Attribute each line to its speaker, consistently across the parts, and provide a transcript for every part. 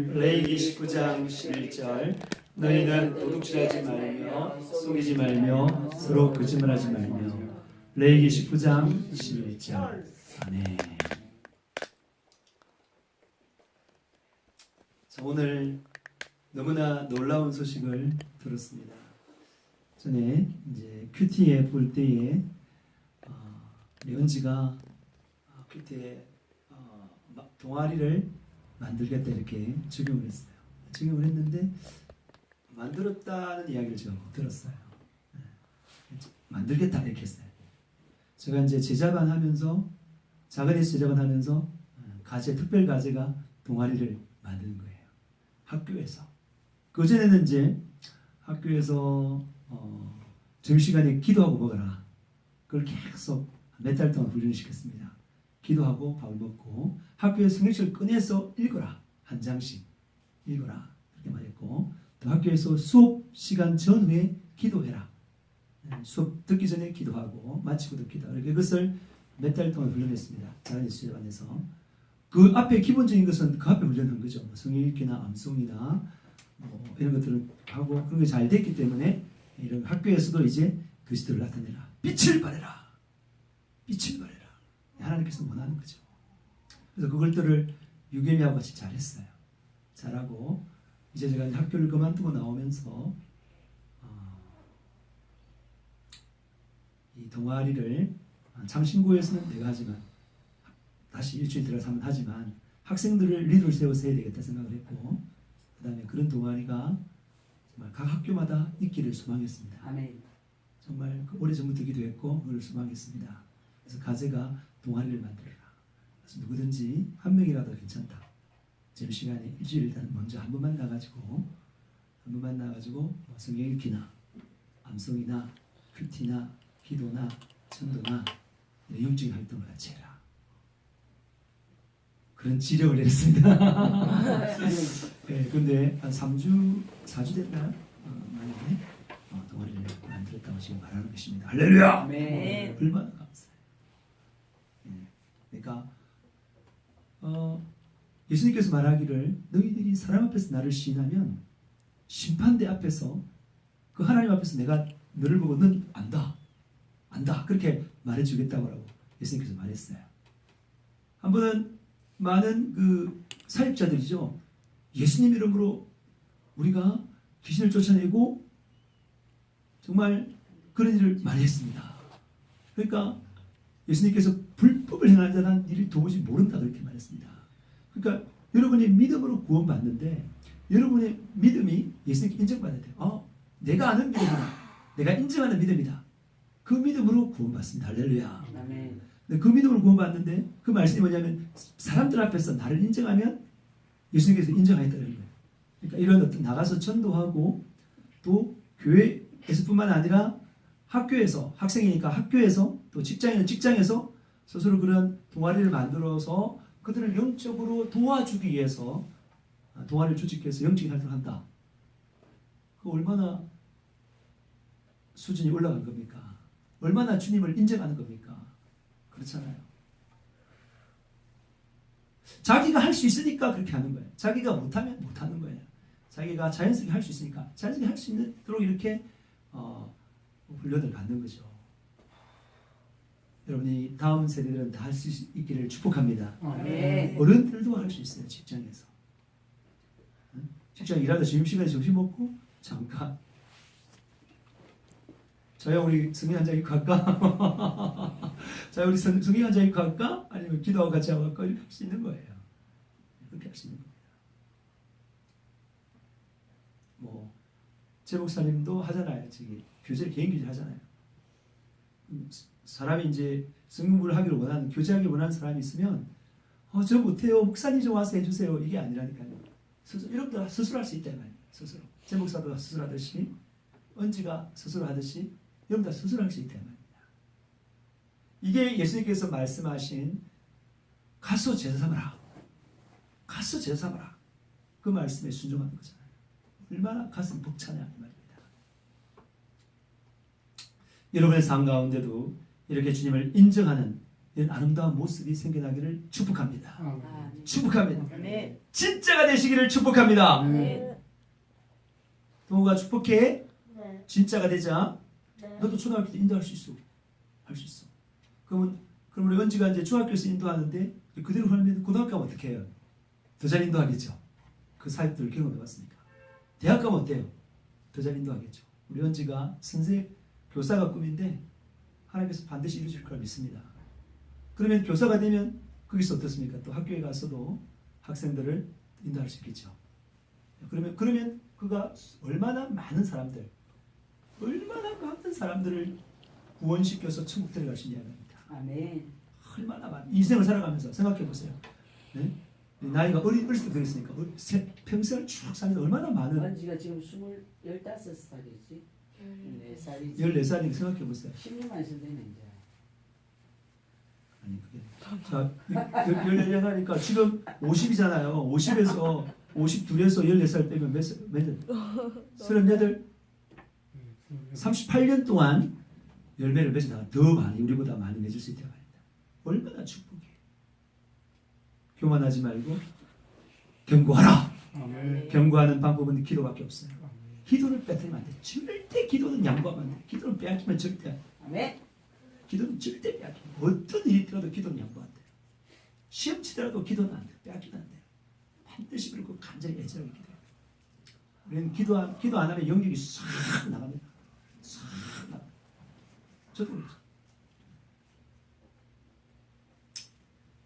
Speaker 1: 레이기 19장 11절. 너희는 도둑질하지 말며 속이지 말며 서로 거짓말하지 말며. 레이기 19장 11절. 아멘. 자, 오늘 너무나 놀라운 소식을 들었습니다. 전에 이제 큐티에 볼 때에 어, 어, 큐티에 어, 마- 동아리를 만들겠다 이렇게 적용을 했어요. 적용을 했는데 만들었다는 이야기를 제가 못 들었어요. 네. 만들겠다 이렇게 했어요. 제가 이제 제자반 하면서 예수 제자반 하면서 어, 과제 특별 과제가 동아리를 만드는 거예요. 학교에서. 그 전에는 이제 학교에서 어, 점심시간에 기도하고 먹어라. 그걸 계속 몇 달 동안 훈련을 시켰습니다. 기도하고 밥을 먹고 학교에 성경책을 꺼내서 읽어라. 한 장씩 읽어라. 그렇게 말했고 또 학교에서 수업 시간 전후에 기도해라. 네, 수업 듣기 전에 기도하고 마치고도 기도하라. 이렇게 그것을 몇 달 동안 훈련했습니다. 작은 예수제반에서. 그 앞에 기본적인 것은 그 앞에 훈련한 거죠. 뭐 성경 읽기나 암송이나 뭐 이런 것들을 하고 그런 게 잘 됐기 때문에 이런 학교에서도 이제 그리스도를 나타내라. 빛을 발해라. 빛을 발해라 하나님께서 원하는 거죠. 그래서 그것들을 유개미하고 같이 잘했어요. 잘하고 이제 제가 이제 학교를 그만두고 나오면서 어, 이 동아리를 창신고에서는 내가 하지만 다시 일주일 들어가서 한번 하지만 학생들을 리더를 세워서 해야 되겠다 생각을 했고 그 다음에 그런 동아리가 정말 각 학교마다 있기를 소망했습니다.
Speaker 2: 아멘.
Speaker 1: 정말 그 오래전부터 기도했고 그걸 소망했습니다. 그래서 가제가 동아리를 만들어라. 그래서 누구든지 한 명이라도 괜찮다. 점심시간에 일주일 일단 먼저 한 번만 나가지고 한 번만 나가지고 뭐 성경 읽기나 암송이나 큐티나 기도나 전도나 이런 영적인 활동을 같이 해라. 그런 지령을 내렸습니다. 네, 근데 한 3주, 4주 됐나? 어, 만에 어, 동아리를 만들었다고 지금 말하는 것입니다. 할렐루야!
Speaker 2: 아멘.
Speaker 1: 얼마나 감사해요. 예, 그러니까 어, 예수님께서 말하기를 너희들이 사람 앞에서 나를 시인하면 심판대 앞에서 그 하나님 앞에서 내가 너를 보고 넌 안다, 안다 그렇게 말해주겠다고 예수님께서 말했어요. 한 번은 많은 그 사입자들이죠. 예수님 이름으로 우리가 귀신을 쫓아내고 정말 그런 일을 많이 했습니다. 그러니까 예수님께서 불법을 행하는 자는 이를 도무지 모른다 그렇게 말했습니다. 그러니까 여러분이 믿음으로 구원받는데 여러분의 믿음이 예수님께 인정받아야 돼요. 어, 내가 아는 믿음이다. 내가 인정하는 믿음이다. 그 믿음으로 구원받습니다. 할렐루야. 그 믿음으로 구원받는데 그 말씀이 뭐냐면 사람들 앞에서 나를 인정하면 예수님께서 인정하겠다는 거예요. 그러니까 이런 어떤 나가서 전도하고 또 교회에서뿐만 아니라 학교에서 학생이니까 학교에서 또 직장인은 직장에서 스스로 그런 동아리를 만들어서 그들을 영적으로 도와주기 위해서 동아리를 조직해서 영적인 활동을 한다. 그 얼마나 수준이 올라간 겁니까? 얼마나 주님을 인정하는 겁니까? 그렇잖아요. 자기가 할 수 있으니까 그렇게 하는 거예요. 자기가 못하면 못하는 거예요. 자기가 자연스럽게 할 수 있으니까 자연스럽게 할 수 있도록 이렇게 어, 훈련을 받는 거죠. 여러분이 다음 세대들은 다 할 수 있기를 축복합니다.
Speaker 2: 아멘.
Speaker 1: 어른들도 할 수 있어요. 직장에서. 응? 직장 일하다 점심시간에 점심 먹고 잠깐 저야 우리 성경 한장 읽고 할까? 자 우리 성- 성경 한장 읽고 할까? 아니면 기도하고 같이 하고 할까? 이렇게 할 수 있는 거예요. 그렇게 할 수 있는 겁니다. 뭐 제 목사님도 하잖아요. 저기 교제 개인 교제 하잖아요. 음, 사람이 이제 성공부를 하기를 원하는 교제하기 원하는 사람이 있으면 어, 저 못해요. 목사님 좀 와서 해주세요. 이게 아니라니까요. 스스로, 이런 스스로 할 수 있다 말이에요. 스스로. 제 목사도 스스로 하듯이 은지가 스스로 하듯이 여러분 다 스스로 할 수 있다 말입니다. 이게 예수님께서 말씀하신 가서 제사 삼아라. 가서 제사 삼아라. 그 말씀에 순종하는 거잖아요. 얼마나 가슴 벅차냐 이 말입니다. 여러분의 삶 가운데도 이렇게 주님을 인정하는 이런 아름다운 모습이 생겨나기를 축복합니다.
Speaker 2: 아멘.
Speaker 1: 축복합니다.
Speaker 2: 아멘.
Speaker 1: 진짜가 되시기를 축복합니다.
Speaker 2: 아멘.
Speaker 1: 동호가 축복해.
Speaker 3: 네.
Speaker 1: 진짜가 되자.
Speaker 3: 네.
Speaker 1: 너도 초등학교 때 인도할 수 있어. 할 수 있어. 그러면 그럼 우리 은지가 이제 중학교에서 인도하는데 그대로 하면 고등학교 가면 어떻게 해요? 더 잘 인도하겠죠. 그 사역들을 경험해봤으니까. 대학 가면 어때요? 더 잘 인도하겠죠. 우리 은지가 선생 교사가 꿈인데 하나님께서 반드시 이루실 걸 믿습니다. 그러면 교사가 되면 거기서 어떻습니까? 또 학교에 가서도 학생들을 인도할 수 있겠죠. 그러면 그러면 그가 얼마나 많은 사람들, 얼마나 많은 사람들을 구원시켜서 천국 들어갈 수 있냐는 겁니다.
Speaker 2: 아멘.
Speaker 1: 얼마나 많은 인생을 살아가면서 생각해 보세요. 네? 나이가 어리 어렸을 때 그랬으니까 어, 세- 평생을 쭉 사는데 얼마나 많은
Speaker 2: 원지가 지금 스물 열다섯 살이지. 네 살이지.
Speaker 1: 14살이니까 생각해 보세요.
Speaker 2: 16만 선 되네 이제.
Speaker 1: 아니 그게 자 14살이니까 지금 50이잖아요. 50에서 52에서 14살 빼면 몇, 살- 몇 년? 38 38년 동안 열매를 맺어다가 더 많이 우리보다 많이 맺을 수 있다고 합니다. 얼마나 축복이에요. 교만하지 말고 경고하라.
Speaker 4: 아멘.
Speaker 1: 경고하는 방법은 기도밖에 없어요. 기도를 빼앗으면 안 돼. 절대 기도는 양보하면 안 돼. 기도는 빼앗기면 절대 안 돼.
Speaker 2: 아멘.
Speaker 1: 기도는 절대 빼앗기면 어떤 일이 있더라도 기도는 양보 안 돼. 시험 치더라도 기도는 안 돼. 빼앗기면 안 돼. 반드시 그리고 간절히 애절하게 기도해야 돼. 우리는 기도 안, 기도 안 하면 영역이 싹 나갑니다. 싹 나가. 저도 그렇죠.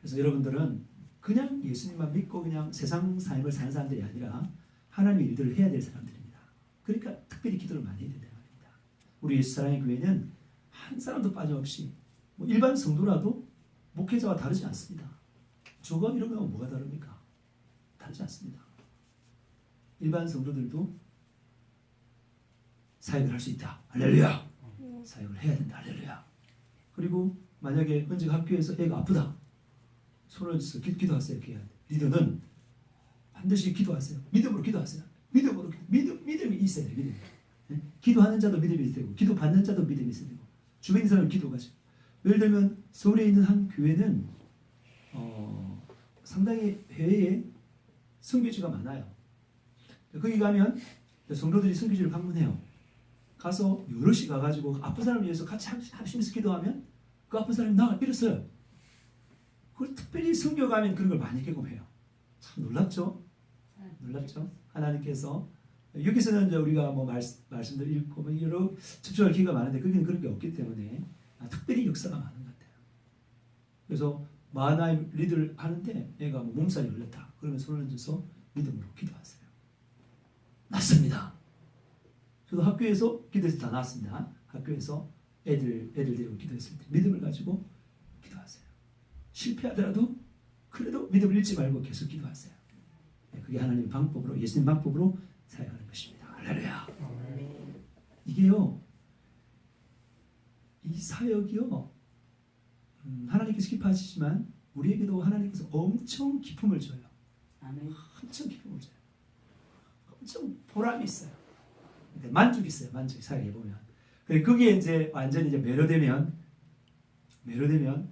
Speaker 1: 그래서 여러분들은 그냥 예수님만 믿고 그냥 세상 삶을 사는 사람들이 아니라 하나님의 일들을 해야 될 사람들입니다. 그러니까 특별히 기도를 많이 해야 된다 말입니다. 우리 사랑의 교회는 한 사람도 빠짐없이 뭐 일반 성도라도 목회자와 다르지 않습니다. 조건 이런 거하고 뭐가 다릅니까? 다르지 않습니다. 일반 성도들도 사역을 할 수 있다. 할렐루야. 사역을 해야 된다. 할렐루야. 그리고 만약에 언제 학교에서 애가 아프다. 손을 서 기, 기도하세요. 기도 리더는 반드시 기도하세요. 믿음으로 기도하세요. 믿음으로 기- 믿음 믿음이 있어야 돼요. 믿음. 예? 기도하는 자도 믿음이 있어야 되고 기도 받는 자도 믿음이 있어야 되고 주변 사람 기도가 죠 예를 들면 서울에 있는 한 교회는 어, 상당히 해외에 선교지가 많아요. 거기 가면 성도들이 선교지를 방문해요. 가서 여럿이 가가지고 아픈 사람을 위해서 같이 합- 합심해서 기도하면 그 아픈 사람이 나가 일었어요. 그걸 특별히 선교 가면 그런 걸 많이 경험해요. 참 놀랍죠? 놀랍죠? 하나님께서 여기서는 이제 우리가 뭐 말씀, 말씀들 읽고 뭐 여러 집중할 기회가 많은데 거기는 그런 게 없기 때문에 아, 특별히 역사가 많은 것 같아요. 그래서 마하나임 리드를 하는데 애가 뭐 몸살이 걸렸다. 그러면 손을 얹어서 믿음으로 기도하세요. 낫습니다. 저도 학교에서 기도해서 다 나왔습니다. 학교에서 애들 애들 데리고 기도했을 때 믿음을 가지고 기도하세요. 실패하더라도 그래도 믿음을 잃지 말고 계속 기도하세요. 네, 그게 하나님 방법으로 예수님 방법으로 사용하는 것입니다. 할렐루야. 이게요. 이 사역이요. 음, 하나님께서 기뻐하시지만 우리에게도 하나님께서 엄청 기쁨을 줘요.
Speaker 2: 아멘.
Speaker 1: 엄청 기쁨을 줘요. 엄청 보람이 있어요. 그러니까 만족이 있어요. 만족이 사역해 보면. 그래 거기에 이제 완전히 이제 매료되면 매료되면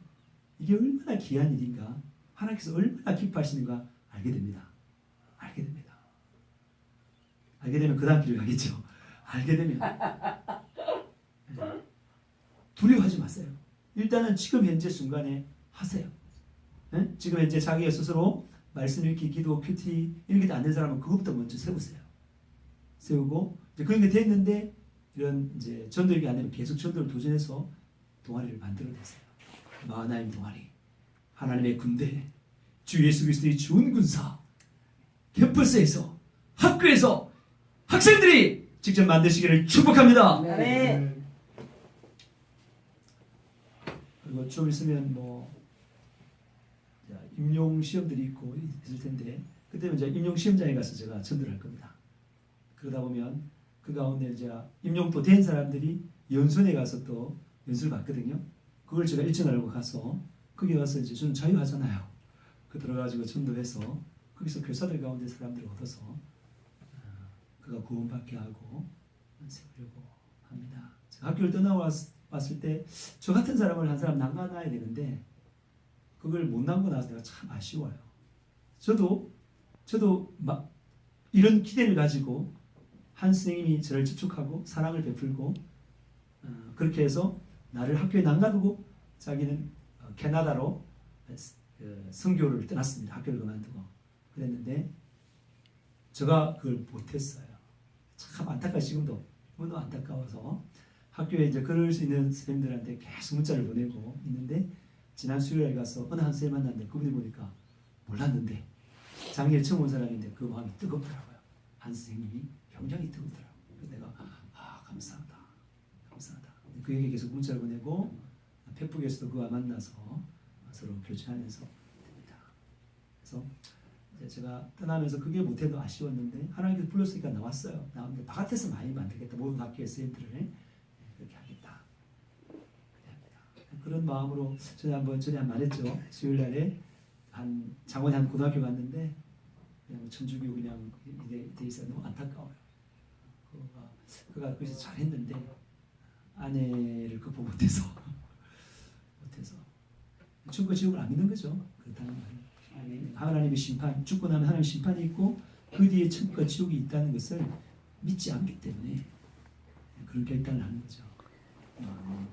Speaker 1: 이게 얼마나 귀한 일인가, 하나님께서 얼마나 기뻐하시는가 알게 됩니다. 알게 되면 그 다음 길을 가겠죠. 알게 되면 네. 두려워하지 마세요. 일단은 지금 현재 순간에 하세요. 네? 지금 현재 자기 스스로 말씀 읽기, 기도, 큐티 이렇게 안된 사람은 그것부터 먼저 세우세요. 세우고 이제 그런 게 됐는데 이런 이제 전도력이 안 되면 계속 전도를 도전해서 동아리를 만들어내세요. 마하나임 동아리, 하나님의 군대, 주 예수 그리스도의 좋은 군사, 캠퍼스에서, 학교에서 학생들이 직접 만드시기를 축복합니다.
Speaker 2: 아멘.
Speaker 1: 그리고 좀 있으면 뭐 자, 임용 시험들이 있고 있을 텐데 그때는 이제 임용 시험장에 가서 제가 전도를 할 겁니다. 그러다 보면 그 가운데 이제 임용도 된 사람들이 연수원에 가서 또 연수를 받거든요. 그걸 제가 일정 알고 가서 거기 가서 이제 저는 자유하잖아요. 그 들어가지고 전도해서 거기서 교사들 가운데 사람들을 얻어서 어, 그가 구원받게 하고 세우려고 합니다. 학교를 떠나왔을 때 저 같은 사람을 한 사람 남가놔야 되는데 그걸 못 남고 나서 내가 참 아쉬워요. 저도 저도 막 이런 기대를 가지고 한 선생님이 저를 집축하고 사랑을 베풀고 어, 그렇게 해서 나를 학교에 남가두고 자기는 어, 캐나다로 그 선교를 떠났습니다. 학교를 그만두고 그랬는데 제가 그걸 못했어요. 참 안타까워 지금도 너무 안타까워서 학교에 이제 그럴 수 있는 선생님들한테 계속 문자를 보내고 있는데 지난 수요일에 가서 어느 한 선생님 만났는데 그분이 보니까 몰랐는데 작년에 처음 온 사람인데 그 마음이 뜨겁더라고요. 한 선생님이 굉장히 뜨겁더라고요. 내가 아 감사하다, 감사하다. 그에게 계속 문자를 보내고 페북에서도 그와 만나서 서로 교제하면서 됩니다. 그래서 이 제 제가 떠나면서 그게 못해도 아쉬웠는데 하나님께서 불렀으니까 나왔어요. 나왔는데 바깥에서 많이 만들겠다. 모든 선생님들을 그렇게 하겠다. 그렇게 합니다. 그런 마음으로 전에 한번 전에 한 말했죠. 수요일 날에 한 장원에 한 고등학교 갔는데 그냥 천주교 그냥 이돼 돼 있어 너무 안타까워요. 그가 그가 그래서 잘했는데 아내를 극복 못해서 못해서 천국 지옥을 안 믿는 거죠. 그렇다는 말은. 하나님의 심판 죽고 나면 하나님의 심판이 있고 그 뒤에 천국과 지옥이 있다는 것을 믿지 않기 때문에 그런 결단을 하는 거죠. 음,